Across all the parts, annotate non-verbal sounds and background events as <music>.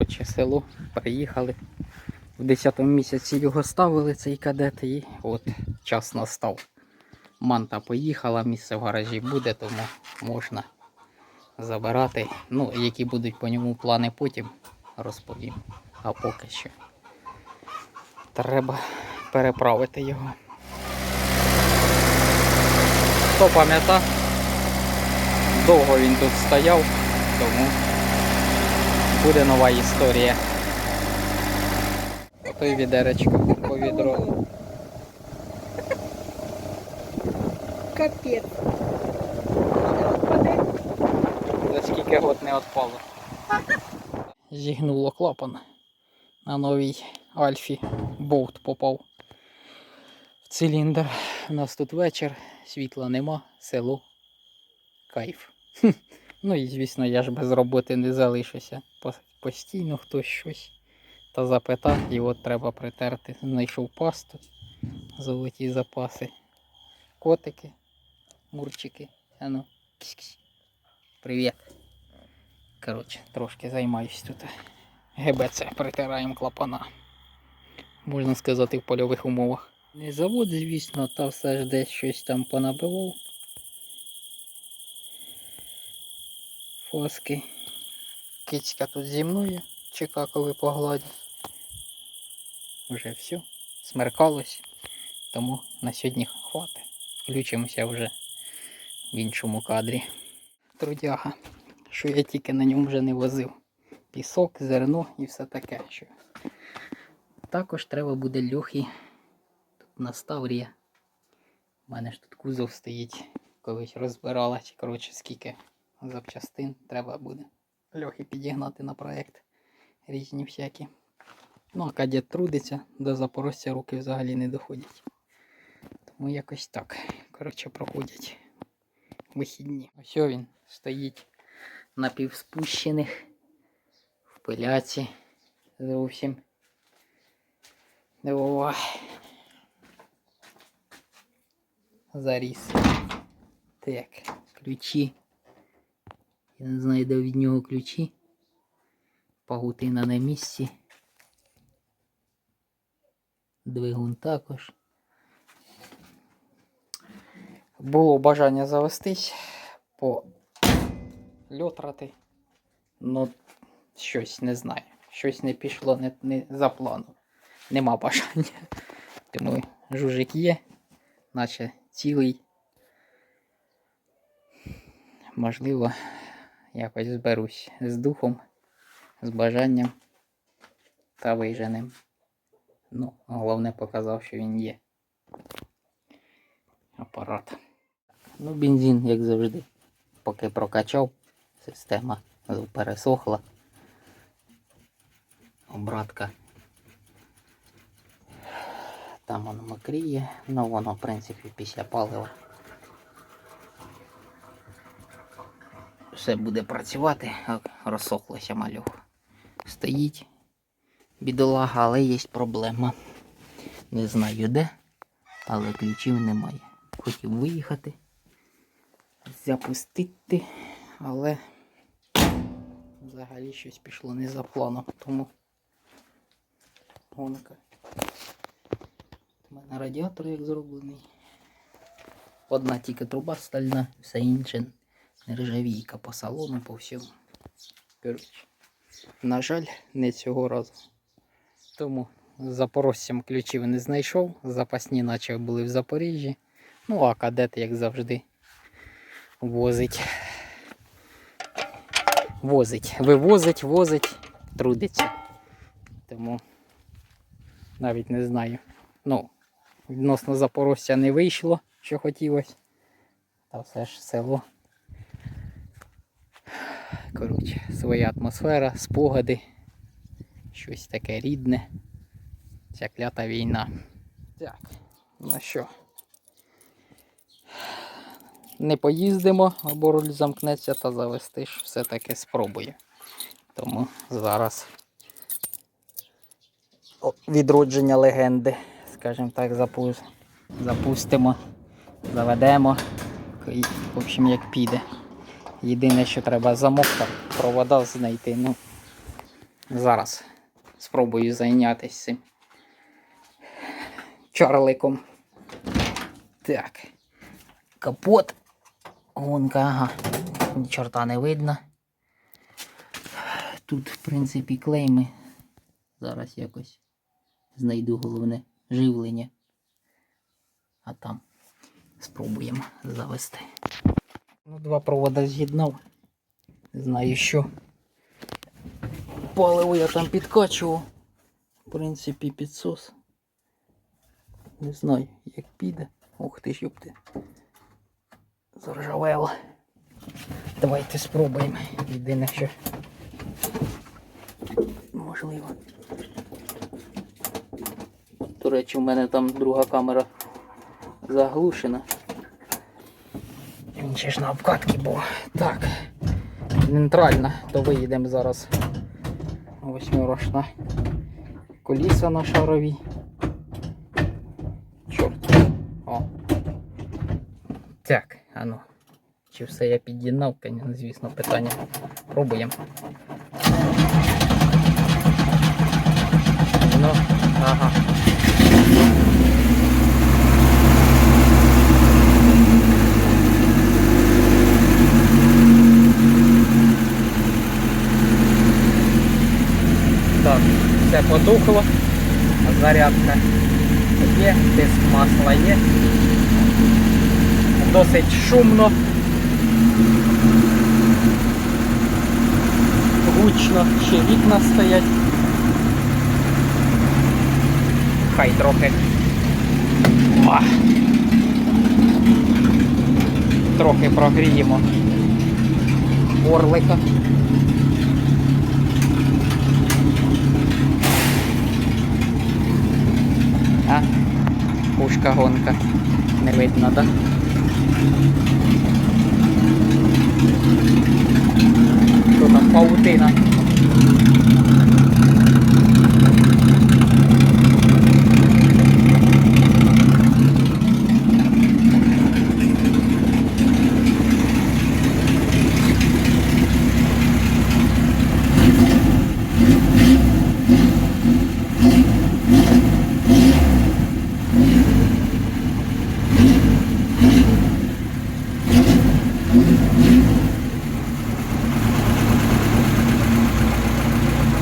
Коротше, село приїхали. В 10 місяці його ставили, цей кадет, і от час настав. Манта поїхала, місце в гаражі буде, тому можна забирати. Ну, які будуть по ньому плани потім, розповім. А поки що треба переправити його. Хто пам'ятає, довго він тут стояв, тому буде нова історія. Ото й відеречко по відро. Капець. За скільки год не відпало. Зігнуло клапан. На новій Альфі болт попав в циліндр. У нас тут вечір, світла нема, село. Кайф. <laughs> Ну і звісно, я ж без роботи не залишуся. По- Постійно хтось щось та запита, і от треба притерти. Знайшов пасту, золоті запаси. Котики, мурчики. Ану. Привіт. Коротше, трошки займаюсь тут. ГБЦ притираємо клапана. Можна сказати, в польових умовах. Не завод, звісно, та все ж десь щось там понабивав. Фоски. Кицька тут зі мною. Чека, коли погладить. Вже все. Смеркалось. Тому на сьогодні хватить. Включимося вже в іншому кадрі. Трудяга. Що я тільки на ньому вже не возив. Пісок, зерно і все таке. Що. Також треба буде льохи. Тут на Ставрія. У мене ж тут кузов стоїть. Колись розбирала. чи, Коротше, скільки запчастин треба буде. Льохи підігнати на проєкт. Різні всякі. Ну, а кадет трудиться, до запорожця руки взагалі не доходять. Тому якось так. Коротше, проходять вихідні. Ось він стоїть напівспущених в пиляці зовсім. О, заріс. Так, ключі. Я не знаю, де від нього ключі. Пагутина на місці. Двигун також. Було бажання завестись по льотрати. Ну, щось не знаю. Щось не пішло не, не за планом. Нема бажання. Тому жужик є, наче цілий. Можливо, якось зберусь з духом, з бажанням та виженем. Ну, головне показав, що він є. Апарат. Ну, бензин, як завжди. Поки прокачав, система пересохла. Обратка. Там воно мокріє, ну воно, в принципі, після палива. Все буде працювати, розсохлося малюх. Стоїть бідолага, але є проблема. Не знаю де, але ключів немає. Хотів виїхати, запустити, але взагалі щось пішло не за планом, тому гонка. У мене радіатор як зроблений. Одна тільки труба стальна, все інше нержавійка по салону, по всьому. Коротше, на жаль, не цього разу. Тому запорожцям ключів не знайшов. Запасні наче були в Запоріжжі. Ну, а кадет, як завжди, возить. Возить. Вивозить, возить, трудиться. Тому навіть не знаю. Ну, відносно запорожця не вийшло, що хотілося. Та все ж село. Коротше, своя атмосфера, спогади, щось таке рідне. Ця клята війна. Так, ну що. Не поїздимо, або руль замкнеться, та завести ж все-таки спробую. Тому зараз о, відродження легенди, скажімо так, запу- запустимо, заведемо. В общем, як піде. Єдине, що треба замок та провода знайти. Ну, Зараз спробую зайнятися цим чарликом. Так. Капот. Гонка, ага. Чорта не видно. Тут, в принципі, клейми. Зараз якось знайду головне живлення. А там спробуємо завести. Ну, два провода з'єднав. Не знаю що. Паливо я там підкачував. В принципі, підсос. Не знаю, як піде. Ух ти ж юпти. Заржавело. Давайте спробуємо. Єдине, що можливо. До речі, у мене там друга камера заглушена. Ще ж на обкатки був. Так. Нейтральна, то виїдемо зараз. Восьмирошна. Коліса на шаровій. Чорт. О. Так, ну. Чи все я під'єднав, звісно, питання. Пробуємо. Ну, ага. Так, все потухло. Зарядка є, тиск масла є. Досить шумно. Гучно, ще вікна стоять. Хай трохи. О! Трохи прогріємо орлика. А? Пушка гонка. Не видно, да? Що там паутина?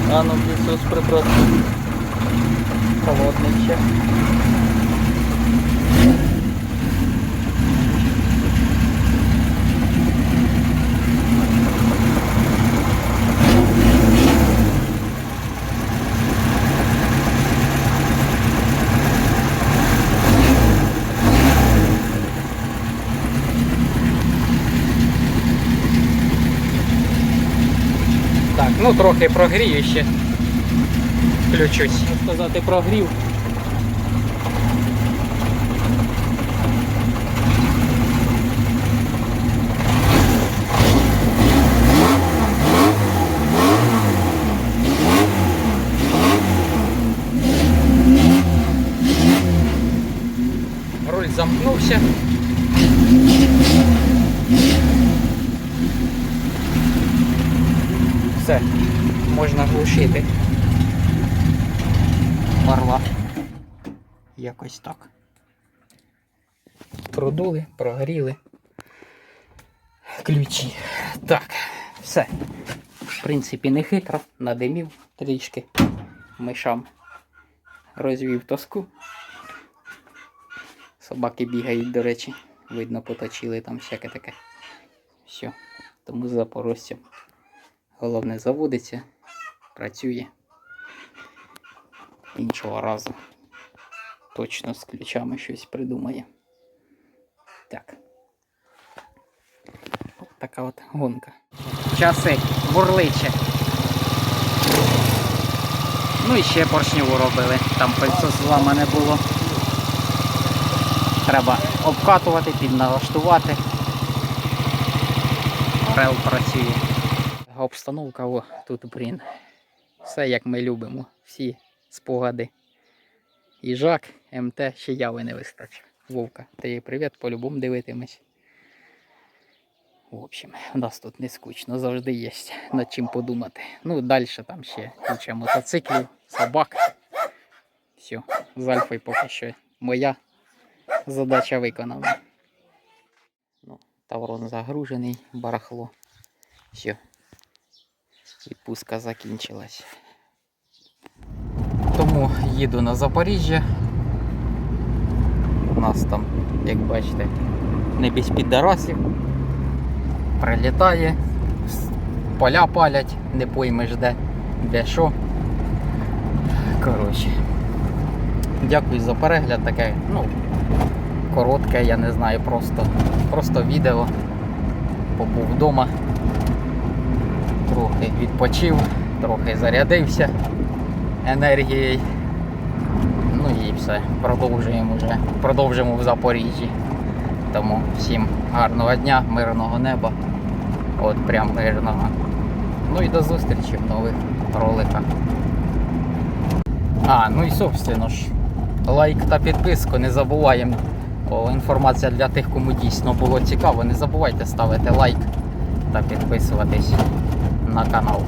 А ну Иисус прибрати. Холодний ще. Так, ну трохи прогрію ще. Включусь. Сказати, прогрів. Руль замкнувся. Все, можна глушити. Орла. Якось так. Продули, прогріли. Ключі. Так, все. В принципі, не хитро, надимів трішки мишам. Розвів тоску. Собаки бігають, до речі. Видно, поточили там всяке таке. Все. Тому з. Головне заводиться, працює. Іншого разу точно з ключами щось придумає. Так. От така от гонка. Часи бурличе. Ну і ще поршневу робили. Там пильцо зламане було. Треба обкатувати, підналаштувати. Рел працює. Обстановка о, тут, блін. Все як ми любимо. Всі спогади. Їжак, МТ, ще яви не вистачить. Вовка, ти їй привіт, по-любому дивитимеш. В общем, у нас тут не скучно, завжди є над чим подумати. Ну, далі там ще куча мотоциклів, собак. Все, з Альфою поки що моя задача виконана. Ну, Таврон загружений, барахло. Все. Відпустка закінчилась. Тому їду на Запоріжжя. У нас там, як бачите, не без піддарасів. Прилітає, поля палять, не поймеш де, де що. Коротше. Дякую за перегляд таке, ну, коротке, я не знаю, просто, просто відео. Побув вдома, трохи відпочив, трохи зарядився енергією. Ну і все. Продовжуємо вже. Продовжимо в Запоріжжі. Тому всім гарного дня, мирного неба. От прям мирного. Ну і до зустрічі в нових роликах. А, ну і собственно ж, лайк та підписку не забуваємо. О, інформація для тих, кому дійсно було цікаво. Не забувайте ставити лайк та підписуватись на канал.